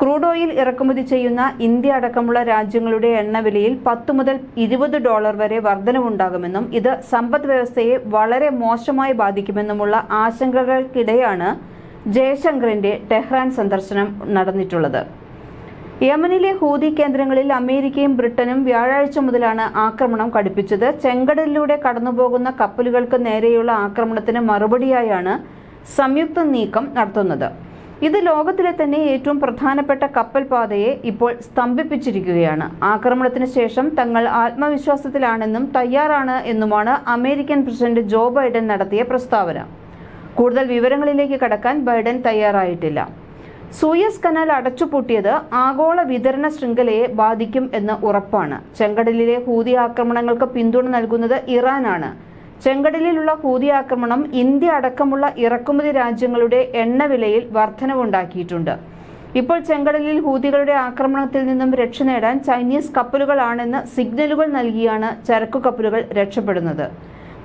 Crude oil ഇറക്കുമതി ചെയ്യുന്ന India അടക്കമുള്ള രാജ്യങ്ങളുടെ എണ്ണവിലയിൽ പത്ത് മുതൽ ഇരുപത് ഡോളർ വരെ വർധനവുണ്ടാകുമെന്നും ഇത് സമ്പദ് വ്യവസ്ഥയെ വളരെ മോശമായി ബാധിക്കുമെന്നുമുള്ള ആശങ്കകൾക്കിടെയാണ് ജയശങ്കറിന്റെ ടെഹ്റാൻ സന്ദർശനം നടന്നിട്ടുള്ളത്. യമനിലെ ഹൂതി കേന്ദ്രങ്ങളിൽ അമേരിക്കയും ബ്രിട്ടനും വ്യാഴാഴ്ച മുതലാണ് ആക്രമണം കടുപ്പിച്ചത്. ചെങ്കടലിലൂടെ കടന്നുപോകുന്ന കപ്പലുകൾക്ക് നേരെയുള്ള ആക്രമണത്തിന് മറുപടിയായാണ് സംയുക്ത നീക്കം നടത്തുന്നത്. ഇത് ലോകത്തിലെ തന്നെ ഏറ്റവും പ്രധാനപ്പെട്ട കപ്പൽ പാതയെ ഇപ്പോൾ സ്തംഭിപ്പിച്ചിരിക്കുകയാണ്. ആക്രമണത്തിന് ശേഷം തങ്ങൾ ആത്മവിശ്വാസത്തിലാണെന്നും തയ്യാറാണ് എന്നുമാണ് അമേരിക്കൻ പ്രസിഡന്റ് ജോ ബൈഡൻ നടത്തിയ പ്രസ്താവന. കൂടുതൽ വിവരങ്ങളിലേക്ക് കടക്കാൻ ബൈഡൻ തയ്യാറായിട്ടില്ല. സൂയസ് കനാൽ അടച്ചുപൂട്ടിയത് ആഗോള വിതരണ ശൃംഖലയെ ബാധിക്കും എന്ന് ഉറപ്പാണ്. ചെങ്കടലിലെ ഹൂതി ആക്രമണങ്ങൾക്ക് പിന്തുണ നൽകുന്നത് ഇറാനാണ്. ചെങ്കടലിലുള്ള ഹൂതി ആക്രമണം ഇന്ത്യ അടക്കമുള്ള ഇറക്കുമതി രാജ്യങ്ങളുടെ എണ്ണവിലയിൽ വർധനവുണ്ടാക്കിയിട്ടുണ്ട്. ഇപ്പോൾ ചെങ്കടലിൽ ഹൂതികളുടെ ആക്രമണത്തിൽ നിന്നും രക്ഷ നേടാൻ ചൈനീസ് കപ്പലുകളാണെന്ന് സിഗ്നലുകൾ നൽകിയാണ് ചരക്കു കപ്പലുകൾ രക്ഷപ്പെടുന്നത്.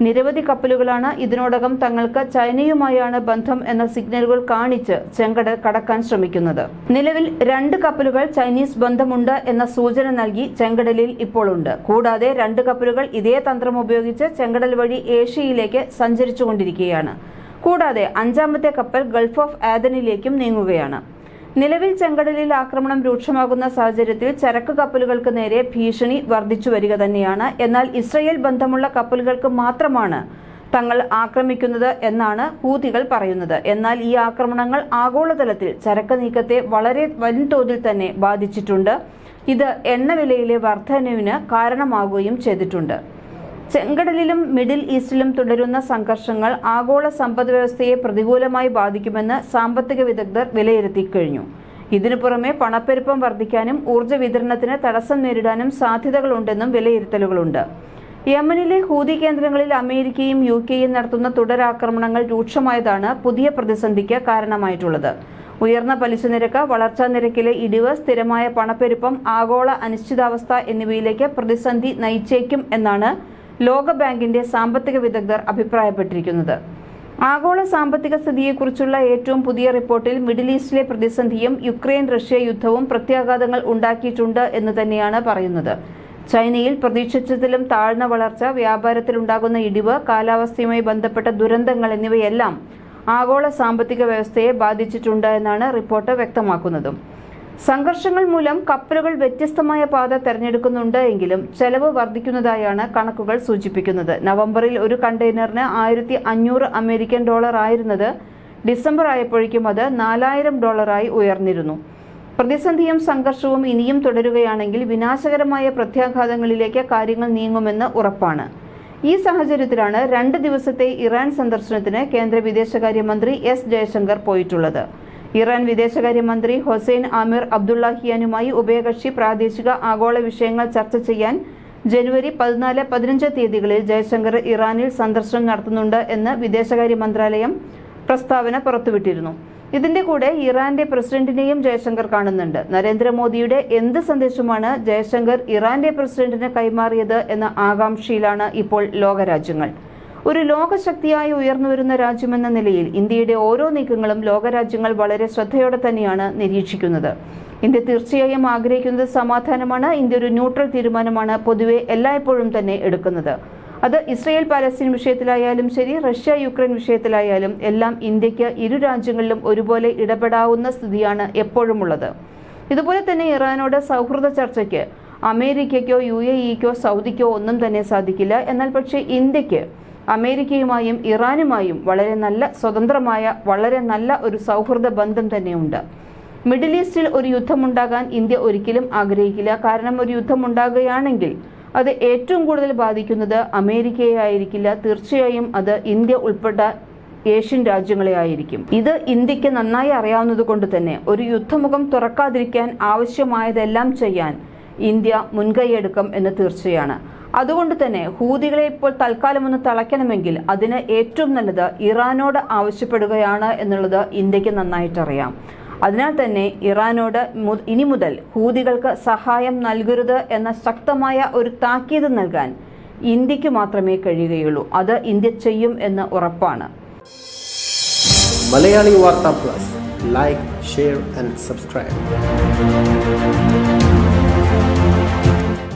നിരവധി കപ്പലുകളാണ് ഇതിനോടകം തങ്ങൾക്ക് ചൈനയുമായാണ് ബന്ധം എന്ന സിഗ്നലുകൾ കാണിച്ച് ചെങ്കടൽ കടക്കാൻ ശ്രമിക്കുന്നത്. നിലവിൽ രണ്ട് കപ്പലുകൾ ചൈനീസ് ബന്ധമുണ്ട് എന്ന സൂചന നൽകി ചെങ്കടലിൽ ഇപ്പോൾ ഉണ്ട് കൂടാതെ രണ്ട് കപ്പലുകൾ ഇതേ തന്ത്രം ഉപയോഗിച്ച് ചെങ്കടൽ വഴി ഏഷ്യയിലേക്ക് സഞ്ചരിച്ചുകൊണ്ടിരിക്കുകയാണ്. കൂടാതെ അഞ്ചാമത്തെ കപ്പൽ ഗൾഫ് ഓഫ് ആദനിലേക്കും നീങ്ങുകയാണ്. നിലവിൽ ചെങ്കടലിൽ ആക്രമണം രൂക്ഷമാകുന്ന സാഹചര്യത്തിൽ ചരക്ക് കപ്പലുകൾക്ക് നേരെ ഭീഷണി വർദ്ധിച്ചു വരിക തന്നെയാണ്. എന്നാൽ ഇസ്രയേൽ ബന്ധമുള്ള കപ്പലുകൾക്ക് മാത്രമാണ് തങ്ങൾ ആക്രമിക്കുന്നത് എന്നാണ് ഹൂതികൾ പറയുന്നത്. എന്നാൽ ഈ ആക്രമണങ്ങൾ ആഗോളതലത്തിൽ ചരക്ക് നീക്കത്തെ വളരെ വൻതോതിൽ തന്നെ ബാധിച്ചിട്ടുണ്ട്. ഇത് എണ്ണവിലയിലെ വർധനവിന് കാരണമാകുകയും ചെയ്തിട്ടുണ്ട്. ചെങ്കടലിലും മിഡിൽ ഈസ്റ്റിലും തുടരുന്ന സംഘർഷങ്ങൾ ആഗോള സമ്പദ് വ്യവസ്ഥയെ പ്രതികൂലമായി ബാധിക്കുമെന്ന് സാമ്പത്തിക വിദഗ്ധർ വിലയിരുത്തി കഴിഞ്ഞു. ഇതിനു പുറമെ പണപ്പെരുപ്പം വർദ്ധിക്കാനും ഊർജ വിതരണത്തിന് തടസ്സം നേരിടാനും സാധ്യതകളുണ്ടെന്നും വിലയിരുത്തലുകളുണ്ട്. യമനിലെ ഹൂതി കേന്ദ്രങ്ങളിൽ അമേരിക്കയും യു കെയും നടത്തുന്ന തുടരാക്രമണങ്ങൾ രൂക്ഷമായതാണ് പുതിയ പ്രതിസന്ധിക്ക് കാരണമായിട്ടുള്ളത്. ഉയർന്ന പലിശ നിരക്ക് വളർച്ചാ നിരക്കിലെ ഇടിവ് സ്ഥിരമായ പണപ്പെരുപ്പം ആഗോള അനിശ്ചിതാവസ്ഥ എന്നിവയിലേക്ക് പ്രതിസന്ധി നയിച്ചേക്കും എന്നാണ് ലോകബാങ്കിന്റെ സാമ്പത്തിക വിദഗ്ധർ അഭിപ്രായപ്പെട്ടിരിക്കുന്നത്. ആഗോള സാമ്പത്തിക സ്ഥിതിയെക്കുറിച്ചുള്ള ഏറ്റവും പുതിയ റിപ്പോർട്ടിൽ മിഡിൽ ഈസ്റ്റിലെ പ്രതിസന്ധിയും യുക്രൈൻ റഷ്യ യുദ്ധവും പ്രത്യാഘാതങ്ങൾ ഉണ്ടാക്കിയിട്ടുണ്ട് എന്ന് തന്നെയാണ് പറയുന്നത്. ചൈനയിൽ പ്രതീക്ഷിച്ചതിലും താഴ്ന്ന വളർച്ച വ്യാപാരത്തിലുണ്ടാകുന്ന ഇടിവ് കാലാവസ്ഥയുമായി ബന്ധപ്പെട്ട ദുരന്തങ്ങൾ എന്നിവയെല്ലാം ആഗോള സാമ്പത്തിക വ്യവസ്ഥയെ ബാധിച്ചിട്ടുണ്ട് എന്നാണ് റിപ്പോർട്ട് വ്യക്തമാക്കുന്നതും. സംഘർഷങ്ങൾ മൂലം കപ്പലുകൾ വ്യത്യസ്തമായ പാത തെരഞ്ഞെടുക്കുന്നുണ്ട് എങ്കിലും ചെലവ് വർദ്ധിക്കുന്നതായാണ് കണക്കുകൾ സൂചിപ്പിക്കുന്നത്. നവംബറിൽ ഒരു കണ്ടെയ്നറിന് ആയിരത്തി അഞ്ഞൂറ് അമേരിക്കൻ ഡോളർ ആയിരുന്നത്. ഡിസംബർ ആയപ്പോഴേക്കും അത് നാലായിരം ഡോളറായി ഉയർന്നിരുന്നു. പ്രതിസന്ധിയും സംഘർഷവും ഇനിയും തുടരുകയാണെങ്കിൽ വിനാശകരമായ പ്രത്യാഘാതങ്ങളിലേക്ക് കാര്യങ്ങൾ നീങ്ങുമെന്ന് ഉറപ്പാണ്. ഈ സാഹചര്യത്തിലാണ് രണ്ട് ദിവസത്തെ ഇറാൻ സന്ദർശനത്തിന് കേന്ദ്ര വിദേശകാര്യമന്ത്രി എസ് ജയശങ്കർ പോയിട്ടുള്ളത്. ഇറാൻ വിദേശകാര്യമന്ത്രി ഹൊസൈൻ ആമിർ അബ്ദുള്ളാഹിയാനുമായി ഉഭയകക്ഷി പ്രാദേശിക ആഗോള വിഷയങ്ങൾ ചർച്ച ചെയ്യാൻ ജനുവരി പതിനാല് പതിനഞ്ച് തീയതികളിൽ ജയശങ്കർ ഇറാനിൽ സന്ദർശനം നടത്തുന്നുണ്ട് എന്ന് വിദേശകാര്യ മന്ത്രാലയം പ്രസ്താവന പുറത്തുവിട്ടിരുന്നു. ഇതിന്റെ കൂടെ ഇറാന്റെ പ്രസിഡന്റിനെയും ജയശങ്കർ കാണുന്നുണ്ട്. നരേന്ദ്രമോദിയുടെ എന്ത് സന്ദേശമാണ് ജയശങ്കർ ഇറാന്റെ പ്രസിഡന്റിന് കൈമാറിയത് എന്ന ആകാംക്ഷയിലാണ് ഇപ്പോൾ ലോകരാജ്യങ്ങൾ. ഒരു ലോകശക്തിയായി ഉയർന്നുവരുന്ന രാജ്യമെന്ന നിലയിൽ ഇന്ത്യയുടെ ഓരോ നീക്കങ്ങളും ലോകരാജ്യങ്ങൾ വളരെ ശ്രദ്ധയോടെ തന്നെയാണ് നിരീക്ഷിക്കുന്നത്. ഇന്ത്യ തീർച്ചയായും ആഗ്രഹിക്കുന്നത് സമാധാനമാണ്. ഇന്ത്യ ഒരു ന്യൂട്രൽ തീരുമാനമാണ് പൊതുവെ എല്ലായ്പ്പോഴും തന്നെ എടുക്കുന്നത്. അത് ഇസ്രയേൽ പാലസ്തീൻ വിഷയത്തിലായാലും ശരി റഷ്യ യുക്രൈൻ വിഷയത്തിലായാലും എല്ലാം ഇന്ത്യയ്ക്ക് ഇരു രാജ്യങ്ങളിലും ഒരുപോലെ ഇടപെടാവുന്ന സ്ഥിതിയാണ് എപ്പോഴും ഉള്ളത് ഇതുപോലെ തന്നെ ഇറാനോട് സൗഹൃദ ചർച്ചയ്ക്ക് അമേരിക്കയ്ക്കോ യു എ ഇക്കോ സൗദിക്കോ ഒന്നും തന്നെ സാധിക്കില്ല. എന്നാൽ പക്ഷേ ഇന്ത്യയ്ക്ക് അമേരിക്കയുമായും ഇറാനുമായും വളരെ നല്ല സ്വതന്ത്രമായ വളരെ നല്ല ഒരു സൗഹൃദ ബന്ധം തന്നെയുണ്ട്. മിഡിൽ ഈസ്റ്റിൽ ഒരു യുദ്ധമുണ്ടാകാൻ ഇന്ത്യ ഒരിക്കലും ആഗ്രഹിക്കില്ല. കാരണം ഒരു യുദ്ധമുണ്ടാകുകയാണെങ്കിൽ അത് ഏറ്റവും കൂടുതൽ ബാധിക്കുന്നത് അമേരിക്കയെ ആയിരിക്കില്ല തീർച്ചയായും അത് ഇന്ത്യ ഉൾപ്പെട്ട ഏഷ്യൻ രാജ്യങ്ങളെ ആയിരിക്കും. ഇത് ഇന്ത്യയ്ക്ക് നന്നായി അറിയാവുന്നത് കൊണ്ട് തന്നെ ഒരു യുദ്ധമുഖം തുറക്കാതിരിക്കാൻ ആവശ്യമായതെല്ലാം ചെയ്യാൻ ഇന്ത്യ മുൻകൈയെടുക്കും എന്ന് തീർച്ചയാണ്. അതുകൊണ്ട് തന്നെ ഹൂതികളെ ഇപ്പോൾ തൽക്കാലം ഒന്ന് തളയ്ക്കണമെങ്കിൽ അതിന് ഏറ്റവും നല്ലത് ഇറാനോട് ആവശ്യപ്പെടുകയാണ് എന്നുള്ളത് ഇന്ത്യയ്ക്ക് നന്നായിട്ടറിയാം. അതിനാൽ തന്നെ ഇറാനോട് ഇനി മുതൽ ഹൂതികൾക്ക് സഹായം നൽകരുത് എന്ന ശക്തമായ ഒരു താക്കീത് നൽകാൻ ഇന്ത്യയ്ക്ക് മാത്രമേ കഴിയുകയുള്ളൂ. അത് ഇന്ത്യ ചെയ്യും എന്ന് ഉറപ്പാണ്. Malayali Vartha plus. Like share and subscribe.